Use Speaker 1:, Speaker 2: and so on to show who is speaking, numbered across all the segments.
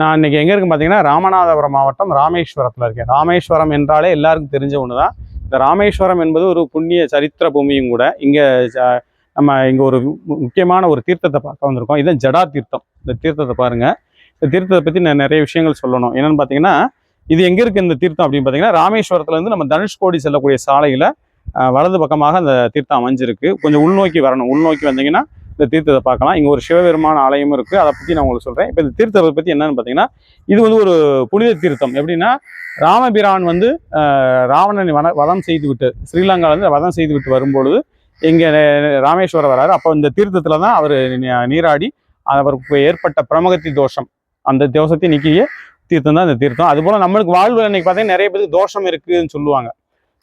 Speaker 1: நான் இன்னைக்கு எங்கே இருக்கு பார்த்தீங்கன்னா ராமநாதபுரம் மாவட்டம் ராமேஸ்வரத்தில் இருக்கேன். ராமேஸ்வரம் என்றாலே எல்லாருக்கும் தெரிஞ்ச ஒன்று தான் இந்த ராமேஸ்வரம் என்பது ஒரு புண்ணிய சரித்திர பூமியும் கூட இங்கே நம்ம இங்கே ஒரு முக்கியமான ஒரு தீர்த்தத்தை பார்க்க வந்திருக்கோம். இதுதான் ஜடா தீர்த்தம். இந்த தீர்த்தத்தை பாருங்கள் இந்த தீர்த்தத்தை பற்றி நான் நிறைய விஷயங்கள் சொல்லணும். என்னென்னு பார்த்தீங்கன்னா இது எங்கே இருக்குது இந்த தீர்த்தம் அப்படின்னு பார்த்தீங்கன்னா ராமேஸ்வரத்துலேருந்து நம்ம தனுஷ்கோடி செல்லக்கூடிய சாலையில் வலது பக்கமாக அந்த தீர்த்தம் அமைஞ்சிருக்கு. கொஞ்சம் உள்நோக்கி வரணும். உள்நோக்கி வந்தீங்கன்னா இந்த தீர்த்தத்தை பார்க்கலாம். இங்கே ஒரு சிவபெருமான ஆலயமும் இருக்குது அதை பற்றி நான் உங்களுக்கு சொல்கிறேன் இப்போ இந்த தீர்த்தத்தை பற்றி என்னென்னு பார்த்தீங்கன்னா இது வந்து ஒரு புனித தீர்த்தம். எப்படின்னா ராமபிரான் வந்து ராவணனை வன வதம் செய்து விட்டு ஸ்ரீலங்காவிலேருந்து வதம் செய்து விட்டு வரும்பொழுது இங்கே ராமேஸ்வரம் வராரு. அப்போ இந்த தீர்த்தத்தில் தான் அவர் நீராடி அவருக்கு ஏற்பட்ட பிரமகத்தி தோஷம். அந்த தோஷத்தை நீக்கிய தீர்த்தம் தான் இந்த தீர்த்தம். அதுபோல் நம்மளுக்கு வாழ்வு அன்னைக்கு பார்த்தீங்கன்னா நிறைய பேருக்கு தோஷம் இருக்குதுன்னு சொல்லுவாங்க.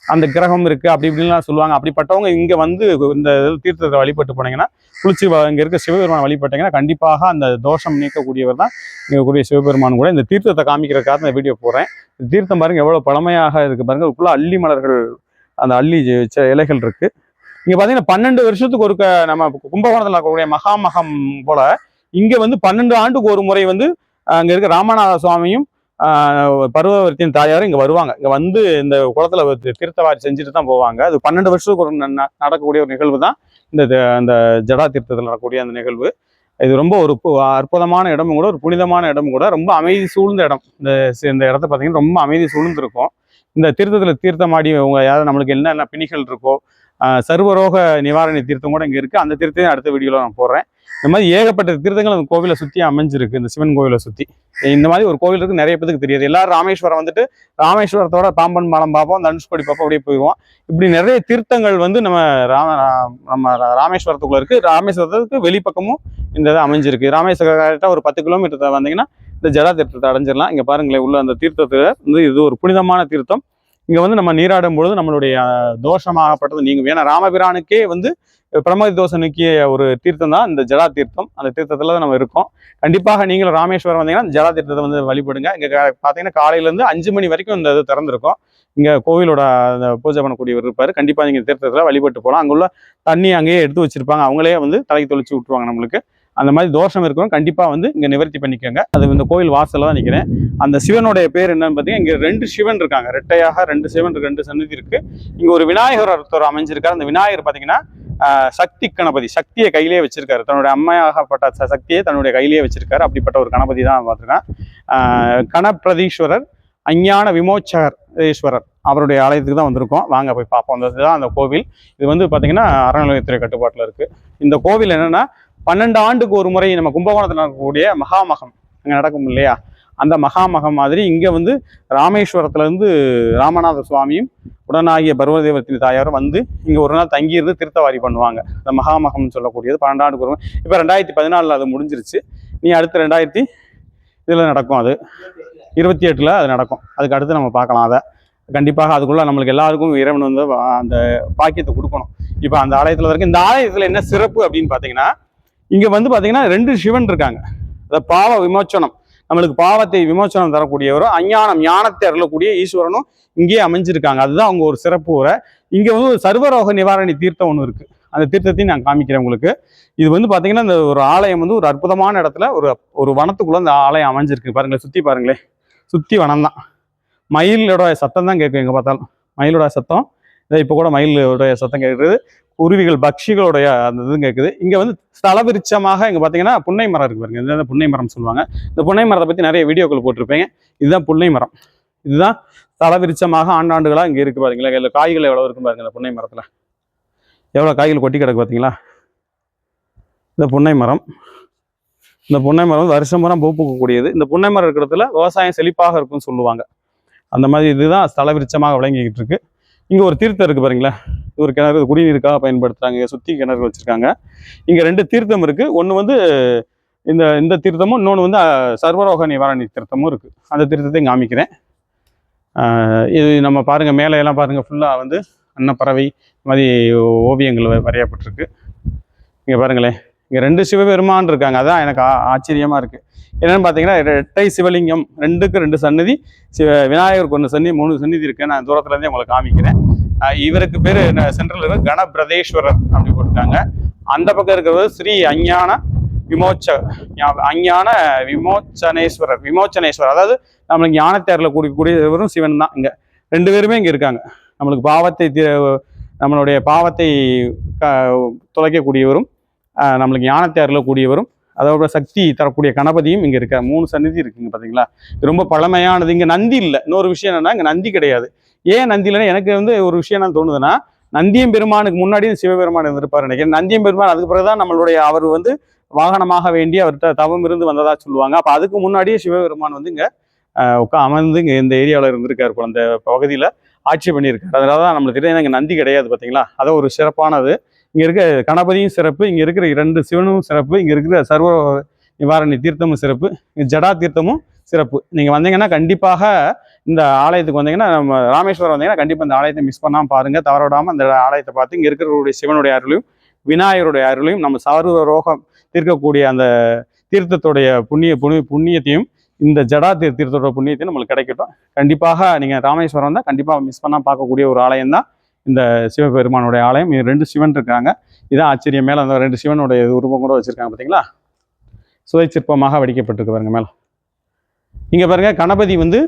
Speaker 1: அந்த கிரகம் இருக்குது அப்படி இப்படின்லாம் சொல்லுவாங்க. அப்படிப்பட்டவங்க இங்கே வந்து இந்த தீர்த்தத்தை வழிபட்டு போனீங்கன்னா குளிச்சு இங்கே இருக்க சிவபெருமான் வழிபட்டீங்கன்னா கண்டிப்பாக அந்த தோஷம் நீக்கக்கூடியவர் தான். இங்க கூடிய சிவபெருமான் கூட இந்த தீர்த்தத்தை காமிக்கிறதுக்காக இந்த வீடியோ போகிறேன் தீர்த்தம் பாருங்க எவ்வளோ பழமையாக இருக்குது பாருங்க. அதுக்குள்ள அள்ளி மலர்கள் அந்த அள்ளி செ- இலைகள் இருக்குது இங்கே பார்த்தீங்கன்னா பன்னெண்டு வருஷத்துக்கு ஒருக்க நம்ம கும்பகோணத்தில் இருக்கக்கூடிய மகாமகம் போல் இங்கே வந்து பன்னெண்டு ஆண்டுக்கு ஒரு முறை வந்து அங்கே இருக்க ராமநாத சுவாமியும் பருவவர்த்தியின் தாயாரும் இங்கே வருவாங்க. இங்கே வந்து இந்த குளத்துல தீர்த்தவாரி செஞ்சுட்டு தான் போவாங்க. அது பன்னெண்டு வருஷத்துக்கு ஒரு ந- நடக்கக்கூடிய ஒரு நிகழ்வு தான். இந்த த- அந்த ஜடா தீர்த்தத்தில் நடக்கக்கூடிய அந்த நிகழ்வு. இது ரொம்ப ஒரு பு- அற்புதமான இடமும் கூட ஒரு புனிதமான இடமும் கூட ரொம்ப அமைதி சூழ்ந்த இடம். இந்த இந்த இடத்த பார்த்தீங்கன்னா ரொம்ப அமைதி சூழ்ந்துருக்கும். இந்த தீர்த்தத்தில் தீர்த்தமாடி உங்க யாராவது நம்மளுக்கு என்னென்ன பிணிகள் இருக்கோ சர்வரோக நிவாரண தீர்த்தம் கூட இங்கே இருக்குது அந்த தீர்த்தத்தையும் அடுத்த வீடியோவில் நான் போடுறேன். இந்த மாதிரி ஏகப்பட்ட தீர்த்தங்கள் அந்த கோவிலை சுற்றி அமைஞ்சிருக்கு இந்த சிவன் கோவிலை சுற்றி இந்த மாதிரி ஒரு கோவில் இருக்குது நிறைய பேருக்கு தெரியாது. எல்லாரும் ராமேஸ்வரம் வந்துட்டு ராமேஸ்வரத்தோட பாம்பன் பாலம் பார்ப்போம் தனுஷ்கோடி பார்ப்போம் அப்படியே போயிடுவோம். இப்படி நிறைய தீர்த்தங்கள் வந்து நம்ம ராம நம்ம ராமேஸ்வரத்துக்குள்ளே ராமேஸ்வரத்துக்குள்ள ராமேஸ்வரத்துக்கு வெளிப்பக்கமும் இந்த இது அமைஞ்சிருக்கு. ராமேஸ்வரத்தை ஒரு பத்து கிலோமீட்டர் வந்தீங்கன்னா இந்த ஜடா தீர்த்தத்தை அடைஞ்சிடலாம். இங்கே பாருங்களேன் உள்ள அந்த தீர்த்தத்தில் வந்து இது ஒரு புனிதமான தீர்த்தம். இங்கே வந்து நம்ம நீராடும் பொழுது நம்மளுடைய தோஷமாகப்பட்டது நீங்கள் ஏன்னா ராமபிரானுக்கே வந்து பிரமதி தோஷம் ஒரு தீர்த்தம் தான் இந்த ஜடா தீர்த்தம். அந்த தீர்த்தத்தில் தான் நம்ம இருக்கோம். கண்டிப்பாக நீங்களும் ராமேஸ்வரம் வந்தீங்கன்னா ஜலா ஜடா தீர்த்தத்தை வந்து வழிபடுங்க. இங்கே பார்த்தீங்கன்னா காலையிலேருந்து அஞ்சு மணி வரைக்கும் இந்த இது திறந்திருக்கும். இங்கே கோவிலோட அந்த பூஜை பண்ணக்கூடியவர் இருப்பார். கண்டிப்பாக நீங்கள் தீர்த்தத்தில் வழிபட்டு போகலாம் அங்குள்ள தண்ணி அங்கேயே எடுத்து வச்சுருப்பாங்க. அவங்களே வந்து தலைக்கு தொளிச்சு விட்டுருவாங்க நம்மளுக்கு. அந்த மாதிரி தோஷம் இருக்கிறோம் கண்டிப்பாக வந்து இங்கே நிவர்த்தி பண்ணிக்கோங்க. அது இந்த கோவில் வாசலில் தான் நிற்கிறேன் அந்த சிவனுடைய பேர் என்னன்னு பார்த்தீங்கன்னா இங்கே ரெண்டு சிவன் இருக்காங்க. ரெட்டையாக ரெண்டு சிவன் இருக்கு, ரெண்டு சன்னதி இருக்குது இங்கே ஒரு விநாயகர் ஒருத்தர் அமைஞ்சிருக்காரு. அந்த விநாயகர் பார்த்தீங்கன்னா சக்தி கணபதி சக்தியை கையிலே வச்சிருக்காரு. தன்னுடைய அம்மையாகப்பட்ட ச- சக்தியை தன்னுடைய கையிலேயே வச்சிருக்காரு. அப்படிப்பட்ட ஒரு கணபதி தான் பார்த்துருக்கேன் கணப்பிரதீஸ்வரர் அஞ்ஞான விமோச்சகர் ஈஸ்வரர் அவருடைய ஆலயத்துக்கு தான் வந்திருக்கோம். வாங்க போய் பார்ப்போம். அந்த அந்த கோவில். இது வந்து பார்த்தீங்கன்னா அறநிலையத்துறை கட்டுப்பாட்டில் இருக்குது இந்த கோவில் என்னென்னா பன்னெண்டு ஆண்டுக்கு ஒரு முறை நம்ம கும்பகோணத்தில் நடக்கக்கூடிய மகாமகம் அங்கே நடக்கும் இல்லையா? அந்த மகாமகம் மாதிரி இங்கே வந்து ராமேஸ்வரத்துலேருந்து ராமநாத சுவாமியும் உடனாகிய பர்வதேவத்தின் தாயாரும் வந்து இங்கே ஒரு நாள் தங்கியிருந்து திருத்தவாரி பண்ணுவாங்க. அந்த மகாமகம்னு சொல்லக்கூடியது பன்னெண்டு ஆண்டுக்கு ஒரு இப்போ ரெண்டாயிரத்தி பதினாலில் அது முடிஞ்சிருச்சு. நீ அடுத்து ரெண்டாயிரத்தி இதில் நடக்கும் அது. இருபத்தி எட்டில் அது நடக்கும். அதுக்கு அடுத்து நம்ம பார்க்கலாம் அதை. கண்டிப்பாக அதுக்குள்ளே நம்மளுக்கு எல்லாருக்கும் இறைவன் வந்து அந்த பாக்கியத்தை கொடுக்கணும். இப்போ அந்த ஆலயத்தில் வரைக்கும் இந்த ஆலயத்தில் என்ன சிறப்பு அப்படின்னு பார்த்தீங்கன்னா இங்கே வந்து பார்த்தீங்கன்னா ரெண்டு சிவன் இருக்காங்க. அந்த பாவ விமோச்சனம். நம்மளுக்கு பாவத்தை விமோச்சனம் தரக்கூடியவரும் அஞ்ஞானம் ஞானத்தை அருளக்கூடிய ஈஸ்வரனும் இங்கேயே அமைஞ்சிருக்காங்க. அதுதான் அவங்க ஒரு சிறப்பு உரை. இங்கே வந்து ஒரு சர்வரோக நிவாரணி தீர்த்தம் ஒன்று இருக்குது அந்த தீர்த்தத்தையும் நான் காமிக்கிறேன் உங்களுக்கு. இது வந்து பார்த்தீங்கன்னா இந்த ஒரு ஆலயம் வந்து ஒரு அற்புதமான இடத்துல ஒரு ஒரு வனத்துக்குள்ளே அந்த ஆலயம் அமைஞ்சிருக்கு. பாருங்களேன் சுற்றி பாருங்களேன். சுற்றி வனம் தான் மயிலோட சத்தம் தான் கேட்கும் எங்கே பார்த்தாலும். மயிலோட சத்தம். இப்போ கூட மயிலுடைய சத்தம் கேட்குறது குருவிகள் பக்ஷிகளுடைய அந்த இதுவும் கேட்குது இங்கே வந்து ஸ்தலவிருச்சமாக இங்கே பார்த்தீங்கன்னா புன்னை மரம் இருக்கு பாருங்க. இதுதான் புன்னை மரம் சொல்லுவாங்க. இந்த புன்னை மரத்தை பற்றி நிறைய வீடியோக்கள் போட்டிருப்பேங்க. இதுதான் புன்னை மரம். இதுதான் ஸ்தல ஆண்டாண்டுகளாக இங்கே இருக்குது பாருங்களா இதில் காய்கள் எவ்வளோ இருக்கும் பாருங்க இந்த புன்னை மரத்தில். எவ்வளோ காய்கள் கொட்டி கிடக்கு பார்த்தீங்களா இந்த புன்னை மரம். இந்த புன்னை மரம் வந்து வருஷம் மரம் பூ பூக்கக்கூடியது. இந்த புன்னை மரம் இருக்கிறதுல விவசாயம் செழிப்பாக இருக்கும்னு சொல்லுவாங்க. அந்த மாதிரி இதுதான் ஸ்தல விருச்சமாக விளங்கிக்கிட்டு இருக்குது இங்கே ஒரு தீர்த்தம் இருக்குது பாருங்களேன். இது ஒரு கிணறு குடிநீருக்காக பயன்படுத்துகிறாங்க சுற்றி கிணறு வச்சுருக்காங்க. இங்கே ரெண்டு தீர்த்தம் இருக்குது ஒன்று வந்து இந்த இந்த தீர்த்தமும் இன்னொன்று வந்து சர்வரோக நிவாரணி தீர்த்தமும் இருக்குது அந்த தீர்த்தத்தையும் காமிக்கிறேன். இது நம்ம பாருங்கள் மேலே எல்லாம் பாருங்கள் ஃபுல்லாக வந்து அன்னப்பறவை இந்த மாதிரி ஓவியங்கள் வ- வரையப்பட்டிருக்கு. இங்கே பாருங்களேன். இங்கே ரெண்டு சிவபெருமான் இருக்காங்க. அதான் எனக்கு ஆச்சரியமாக இருக்குது என்னன்னு பார்த்தீங்கன்னா ரெட்டை சிவலிங்கம் ரெண்டுக்கு ரெண்டு சன்னதி சிவ விநாயகருக்கு ஒன்று சன்னி மூணு சன்னதி இருக்குது நான் தூரத்துலேருந்தே உங்களை காமிக்கிறேன். இவருக்கு பேர் சென்ட்ரல் இருக்கு கணபிரதேஸ்வரர் அப்படி போட்டிருக்காங்க. அந்த பக்கம் இருக்கிறது ஸ்ரீ அஞ்ஞான விமோச்ச அஞ்ஞான விமோச்சனேஸ்வரர் விமோச்சனேஸ்வரர். அதாவது நம்மளுக்கு ஞானத்தேரில் கூடியவரும் சிவன் தான் இங்கே. ரெண்டு பேருமே இங்கே இருக்காங்க. நம்மளுக்கு பாவத்தை நம்மளுடைய பாவத்தை க- துளைக்கக்கூடியவரும் நம்மளுக்கு ஞானத்தேரில் கூடியவரும் அதோட சக்தி தரக்கூடிய கணபதியும் இங்கே இருக்க மூணு சன்னிதி இருக்குங்க பார்த்தீங்களா ரொம்ப பழமையானது. இங்கே நந்தி இல்லை. இன்னொரு விஷயம் என்னன்னா இங்கே நந்தி கிடையாது. ஏன் நந்தி இல்லைன்னா எனக்கு வந்து ஒரு விஷயம் என்ன தோணுதுன்னா நந்தியம் பெருமானுக்கு முன்னாடி சிவபெருமான் இருந்திருப்பார் நினைக்கிறேன். நந்தியம் பெருமான் அதுக்கு பிறகுதான் நம்மளுடைய அவர் வந்து வாகனமாக வேண்டி அவர்கிட்ட தவம் இருந்து வந்ததா சொல்லுவாங்க. அப்போ அதுக்கு முன்னாடியே சிவபெருமான் வந்து இங்கே உட்கா அமர்ந்து இங்கே இந்த ஏரியாவில் இருந்திருக்காரு போல அந்த பகுதியில். ஆட்சி பண்ணியிருக்காரு. அதனால தான் நம்மளுக்கு தெரியும் இங்கே நந்தி கிடையாது பார்த்தீங்களா அது ஒரு சிறப்பானது. இங்கே இருக்க கணபதியும் சிறப்பு இங்கே இருக்கிற இரண்டு சிவனும் சிறப்பு இங்கே இருக்கிற சர்வ நிவாரணி தீர்த்தமும் சிறப்பு ஜடா தீர்த்தமும் சிறப்பு. நீங்கள் வந்தீங்கன்னா கண்டிப்பாக இந்த ஆலயத்துக்கு வந்தீங்கன்னா நம்ம ராமேஸ்வரம் வந்தீங்கன்னா கண்டிப்பாக இந்த ஆலயத்தை மிஸ் பண்ணாமல் பாருங்கள் தவற விடாமல் அந்த ஆலயத்தை பார்த்து இங்கே இருக்கிறவருடைய சிவனுடைய அருளையும் விநாயகருடைய அருளையும் நம்ம சர்வ ரோகம் தீர்க்கக்கூடிய அந்த தீர்த்தத்துடைய புண்ணிய புனி புண்ணியத்தையும் இந்த ஜடா தீர்த்தத்தோட புண்ணியத்தையும் நம்மளுக்கு கிடைக்கட்டும். கண்டிப்பாக நீங்கள் ராமேஸ்வரம் தான் கண்டிப்பாக மிஸ் பண்ணால் பார்க்கக்கூடிய ஒரு ஆலயம் தான் இந்த சிவபெருமானுடைய ஆலயம். இது ரெண்டு சிவன் இருக்காங்க. இதான் ஆச்சரியம். மேலே அந்த ரெண்டு சிவனுடைய உருவம் கூட வச்சுருக்காங்க பார்த்தீங்களா சுவை சிற்பமாக வடிக்கப்பட்டிருக்கு பாருங்க மேலே. இங்கே பாருங்க கணபதி வந்து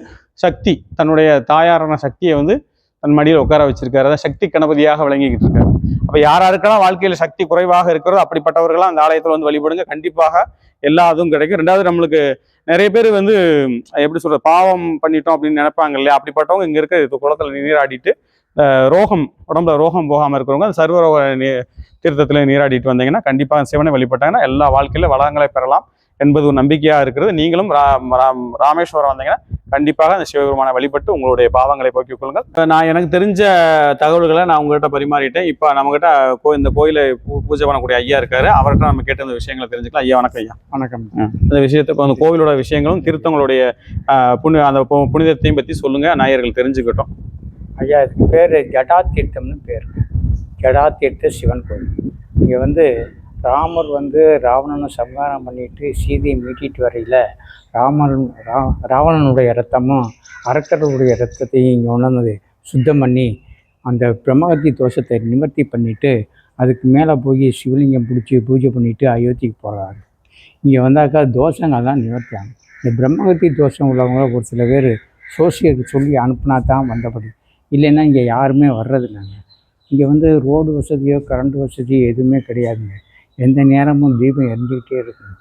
Speaker 1: சக்தி தன்னுடைய தாயாரான சக்தியை வந்து தன் மடியில் உட்கார வச்சிருக்காரு. அதான் சக்தி கணபதியாக விளங்கிக்கிட்டு இருக்காரு. அப்போ யார் யாருக்கெல்லாம் வாழ்க்கையில் சக்தி குறைவாக இருக்கிறதோ அப்படிப்பட்டவர்களாம் அந்த ஆலயத்தில் வந்து வழிபடுங்க. கண்டிப்பாக எல்லா இதுவும் கிடைக்கும். ரெண்டாவது நம்மளுக்கு நிறைய பேர் வந்து எப்படி சொல்கிறது பாவம் பண்ணிட்டோம் அப்படின்னு நினைப்பாங்க இல்லையா? அப்படிப்பட்டவங்க இங்கே இருக்க குளத்தில் நீராடிட்டு ரோகம் உடம்புல ரோகம் போகாம இருக்கிறவங்க அந்த சர்வரோக நீ தீர்த்தத்துல நீராடிட்டு வந்தீங்கன்னா கண்டிப்பா சிவனை வழிபட்டாங்கன்னா எல்லா வாழ்க்கையில வளங்களை பெறலாம் என்பது ஒரு நம்பிக்கையா இருக்கிறது. நீங்களும் ரா- ராம்- ராமேஸ்வரம் வந்தீங்கன்னா கண்டிப்பாக அந்த சிவபெருமானை வழிபட்டு உங்களுடைய பாவங்களை போக்கிக் கொள்ளுங்கள். நான் எனக்கு தெரிஞ்ச தகவல்களை நான் உங்ககிட்ட பரிமாறிட்டேன். இப்போ நம்மகிட்ட கோ இந்த கோயிலை பூ- பூஜை பண்ணக்கூடிய ஐயா இருக்காரு. அவர்கிட்ட நம்ம கேட்ட இந்த விஷயங்களை தெரிஞ்சுக்கலாம். ஐயா வணக்கம் ஐயா.
Speaker 2: வணக்கம்.
Speaker 1: அந்த விஷயத்தை அந்த கோவிலோட விஷயங்களும் திருத்தங்களுடைய புனி அந்த பு- புனிதத்தையும் பத்தி சொல்லுங்க. நாயர்கள் தெரிஞ்சுக்கட்டும்.
Speaker 2: ஐயா இதுக்கு பேர் ஜடாத்தீர்த்தம்னு பேர். ஜடாத்தீர்த்த சிவன் கோயில். இங்கே வந்து ராமர் வந்து ராவணனை சம்ஹாரம் பண்ணிட்டு சீதையை மீட்டிட்டு வரையில் ராமன் ரா ராவணனுடைய ரத்தமும் அரக்கருடைய ரத்தத்தையும் இங்கே உணர்ந்தது சுத்தம் பண்ணி அந்த பிரம்மகத்தி தோஷத்தை நிவர்த்தி பண்ணிவிட்டு அதுக்கு மேலே போய் சிவலிங்கம் பிடிச்சி பூஜை பண்ணிவிட்டு அயோத்திக்கு போகிறாரு இங்கே வந்தாக்கா தோஷங்கள் தான் நிவர்த்தி இந்த பிரம்மகத்தி தோஷம் உள்ளவங்கள ஒரு சில பேர் சோசியலுக்கு சொல்லி அனுப்புனா தான் வந்தபடி. இல்லைன்னா இங்கே யாருமே வர்றதில்லைங்க. இங்கே வந்து ரோடு வசதியோ கரண்ட் வசதியோ எதுவுமே கிடையாதுங்க. எந்த நேரமும் தீபம் எரிஞ்சுக்கிட்டே இருக்குங்க.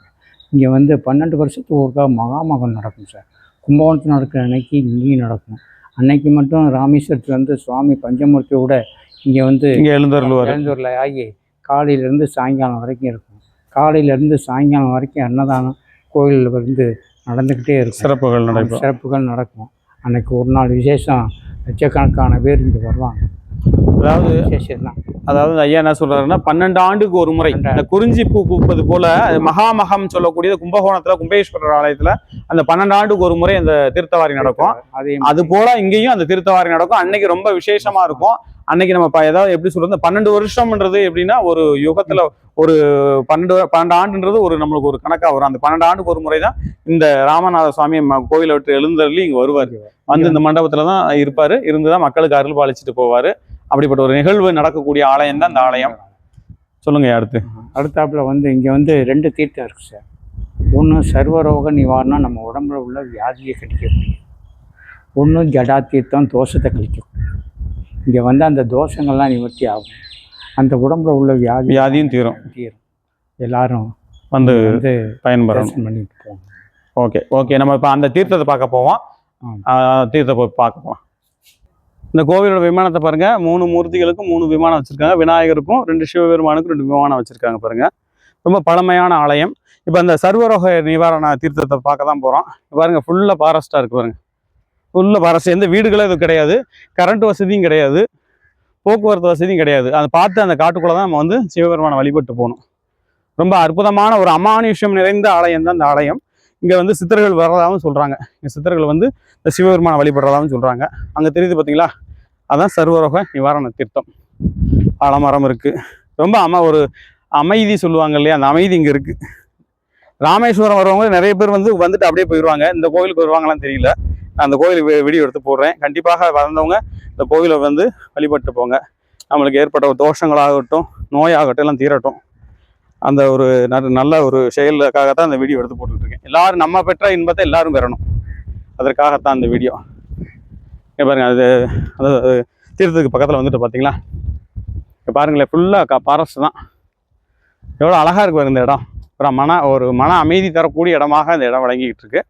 Speaker 2: இங்கே வந்து பன்னெண்டு வருஷத்துக்கு ஒருக்கா மகாமகம் நடக்கும் சார். கும்பகோணத்தில் நடக்கிற அன்னைக்கு இங்கேயும் நடக்கும். அன்னைக்கு மட்டும் ராமேஸ்வரத்தில் வந்து சுவாமி பஞ்சமூர்த்தியோட இங்கே வந்து
Speaker 1: இங்க எழுந்தருள்வார்.
Speaker 2: எழுந்தூரில் ஆகி காலையிலேருந்து சாயங்காலம் வரைக்கும் இருக்கும். காலையிலேருந்து சாயங்காலம் வரைக்கும் அன்னதானம் கோயிலில் வந்து நடந்துக்கிட்டே இருக்கும்.
Speaker 1: சிறப்புகள் நடைபெறும்
Speaker 2: சிறப்புகள் நடக்கும். அன்னைக்கு ஒரு நாள் விசேஷம். லட்சக்கணக்கான பேர் இங்கே வருவாங்க.
Speaker 1: அதாவது அதாவது ஐயா என்ன சொல்றாருன்னா பன்னெண்டு ஆண்டுக்கு ஒரு முறை இந்த குறிஞ்சி பூ பூப்பது போல மகாமகம் சொல்லக்கூடிய கும்பகோணத்துல கும்பேஸ்வரர் ஆலயத்துல அந்த பன்னெண்டு ஆண்டுக்கு ஒரு முறை அந்த தீர்த்தவாரி நடக்கும்.
Speaker 2: அதே
Speaker 1: அது போல இங்கேயும் அந்த தீர்த்தவாரி நடக்கும். அன்னைக்கு ரொம்ப விசேஷமா இருக்கும். அன்னைக்கு நம்ம ப- ஏதாவது எப்படி சொல்றது பன்னெண்டு வருஷம்ன்றது எப்படின்னா ஒரு யுகத்துல ஒரு பன்னெண்டு பன்னெண்டு ஆண்டுன்றது ஒரு நம்மளுக்கு ஒரு கணக்கா வரும். அந்த பன்னெண்டு ஆண்டுக்கு ஒரு முறை தான் இந்த ராமநாத சுவாமி கோயிலை விட்டு எழுந்தருளி இங்க வருவார். வந்து இந்த மண்டபத்துல தான் இருப்பாரு. இருந்துதான் மக்களுக்கு அருள் பாலிச்சுட்டு போவாரு. அப்படிப்பட்ட ஒரு நிகழ்வு நடக்கக்கூடிய ஆலயம் தான் இந்த ஆலயம். சொல்லுங்க அடுத்து?
Speaker 2: அடுத்தாப்புல வந்து இங்கே வந்து ரெண்டு தீர்த்தம் இருக்குது சார். ஒன்று சர்வரோக நிவாரணம் நம்ம உடம்புல உள்ள வியாதியை கழிக்கக்கூடிய ஒன்று ஜடா தீர்த்தம் தோஷத்தை கழிக்கும் இங்கே வந்து அந்த தோஷங்கள்லாம் நிவர்த்தி ஆகும். அந்த உடம்புல உள்ள வியாதி
Speaker 1: வியாதியும் தீரும்.
Speaker 2: தீரும். எல்லாரும்
Speaker 1: வந்து
Speaker 2: வந்து
Speaker 1: பயன்பெறணும்.
Speaker 2: பண்ணிட்டு போவாங்க
Speaker 1: ஓகே ஓகே. நம்ம இப்போ அந்த தீர்த்தத்தை பார்க்க போவோம். தீர்த்தத்தை போய் பார்க்க போவோம். இந்த கோவிலோட விமானத்தை பாருங்க. மூணு மூர்த்திகளுக்கும் மூணு விமானம் வச்சிருக்காங்க. விநாயகருக்கும் ரெண்டு சிவபெருமானுக்கும் ரெண்டு விமானம் வச்சிருக்காங்க பாருங்க. ரொம்ப பழமையான ஆலயம். இப்போ அந்த சர்வரோக நிவாரண தீர்த்தத்தை பார்க்க தான் போகிறோம் பாருங்க ஃபுல்லாக ஃபாரஸ்ட்டாக இருக்கு பாருங்க. ஃபுல்லாக பரசு எந்த வீடுகளும் எதுவும் கிடையாது. கரண்ட் வசதியும் கிடையாது. போக்குவரத்து வசதியும் கிடையாது. அதை பார்த்து அந்த காட்டுக்குள்ளே தான் நம்ம வந்து சிவபெருமானை வழிபட்டு போகணும். ரொம்ப அற்புதமான ஒரு அமானுஷ்யம் நிறைந்த ஆலயம் தான் அந்த ஆலயம். இங்கே வந்து சித்தர்கள் வர்றதாகவும் சொல்கிறாங்க இங்கே சித்தர்கள் வந்து இந்த சிவபெருமானை வழிபடுறதாகவும் சொல்கிறாங்க அங்கே தெரியுது பார்த்தீங்களா அதான் சர்வரோக நிவாரண தீர்த்தம். ஆலமரம் இருக்குது ரொம்ப அம ஒரு அமைதி சொல்லுவாங்க இல்லையா? அந்த அமைதி இங்கே இருக்குது ராமேஸ்வரம் வரவங்க நிறைய பேர் வந்து வந்துட்டு அப்படியே போயிடுவாங்க இந்த கோவிலுக்கு வருவாங்களான்னு தெரியல. அந்த கோயில் வீடியோ எடுத்து போடுறேன். கண்டிப்பாக வளர்ந்தவங்க இந்த கோவிலை வந்து வழிபட்டு போங்க. நம்மளுக்கு ஏற்பட்ட ஒரு தோஷங்களாகட்டும் நோயாகட்டும் எல்லாம் தீரட்டும். அந்த ஒரு நல்ல ஒரு செயலுக்காக தான் இந்த வீடியோ எடுத்து போட்டுட்டு இருக்கேன் எல்லாரும் நம்ம பெற்ற இன்பத்தை எல்லாரும் பெறணும். அதற்காகத்தான் இந்த வீடியோ பாருங்கள் அது அது தீர்த்தத்துக்கு பக்கத்தில் வந்துட்டு பார்த்தீங்களா இங்க பாருங்களேன் ஃபுல்லாக ஃபாரஸ்ட் தான். எவ்வளோ அழகாக இருக்கு பாருங்க இந்த இடம். ஒரு மன ஒரு மன அமைதி தரக்கூடிய இடமாக இந்த இடம் வழங்கிக்கிட்டு இருக்குது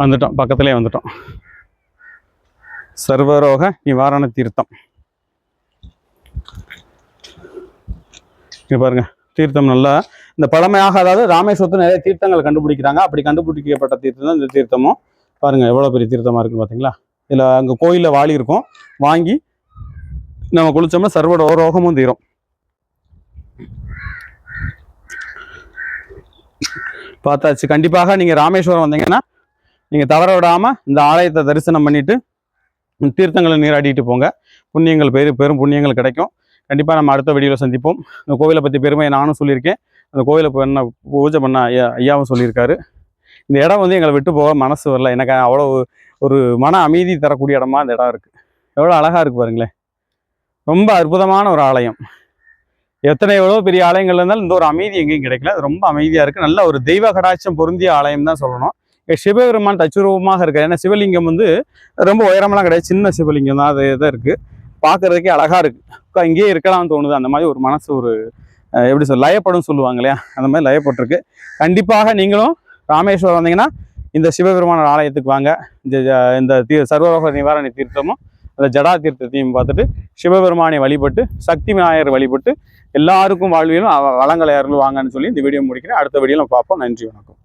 Speaker 1: வந்துட்டோம் பக்கத்துலேயே வந்துட்டோம். சர்வரோக நிவாரண தீர்த்தம். இங்கே பாருங்க தீர்த்தம் நல்லா இந்த பழமையாக அதாவது ராமேஸ்வரத்தில் நிறைய தீர்த்தங்கள் கண்டுபிடிக்கிறாங்க. அப்படி கண்டுபிடிக்கப்பட்ட தீர்த்தம் தான் இந்த தீர்த்தமும். பாருங்க எவ்வளோ பெரிய தீர்த்தமாக இருக்குன்னு பார்த்தீங்களா இதில் அங்கே கோயிலில் வாளி இருக்கும். வாங்கி நம்ம குளித்தோம்னா சர்வ ரோகமும் தீரும். பார்த்தாச்சு. கண்டிப்பாக நீங்கள் ராமேஸ்வரம் வந்தீங்கன்னா நீங்கள் தவற விடாமல் இந்த ஆலயத்தை தரிசனம் பண்ணிவிட்டு தீர்த்தங்களை நீராடிட்டு போங்க. புண்ணியங்கள் பெரு பெரும் புண்ணியங்கள் கிடைக்கும். கண்டிப்பாக நம்ம அடுத்த வீடியோவில் சந்திப்போம். இந்த கோவிலை பற்றி பெருமையை நானும் சொல்லியிருக்கேன். அந்த கோவிலை பண்ண பூஜை பண்ண ஐயா ஐயாவும் சொல்லியிருக்காரு. இந்த இடம் வந்து எங்களை விட்டு போக மனசு வரல. எனக்கு அவ்வளோ ஒரு மன அமைதி தரக்கூடிய இடமா அந்த இடம் இருக்குது எவ்வளோ அழகாக இருக்குது பாருங்களேன். ரொம்ப அற்புதமான ஒரு ஆலயம். எத்தனை எவ்வளோ பெரிய ஆலயங்கள் இருந்தாலும் இந்த ஒரு அமைதி எங்கேயும் கிடைக்கல. அது ரொம்ப அமைதியாக இருக்குது நல்ல ஒரு தெய்வ கடாட்சம் பொருந்திய ஆலயம் தான் சொல்லணும். சிவபெருமான் தச்சுரூபமாக இருக்கார். ஏன்னா சிவலிங்கம் வந்து ரொம்ப உயரமெல்லாம் கிடையாது. சின்ன சிவலிங்கம் தான். அது இதாக இருக்குது பார்க்கறதுக்கே அழகாக இருக்குது இங்கேயே இருக்கலாம்னு தோணுது. அந்த மாதிரி ஒரு மனசு ஒரு எப்படி சொல் லயப்படும் சொல்லுவாங்க இல்லையா? அந்த மாதிரி லயப்பட்டிருக்கு. கண்டிப்பாக நீங்களும் ராமேஸ்வரம் வந்தீங்கன்னா இந்த சிவபெருமான ஆலயத்துக்கு வாங்க. இந்த தீ சர்வரோக நிவாரண தீர்த்தமும் அந்த ஜடா தீர்த்தத்தையும் பார்த்துட்டு சிவபெருமானை வழிபட்டு சக்தி விநாயகர் வழிபட்டு எல்லாருக்கும் வாழ்வியலும் வளங்களை அருள் வாங்கன்னு சொல்லி இந்த வீடியோ முடிக்கிறேன். அடுத்த வீடியோவில் பார்ப்போம். நன்றி வணக்கம்.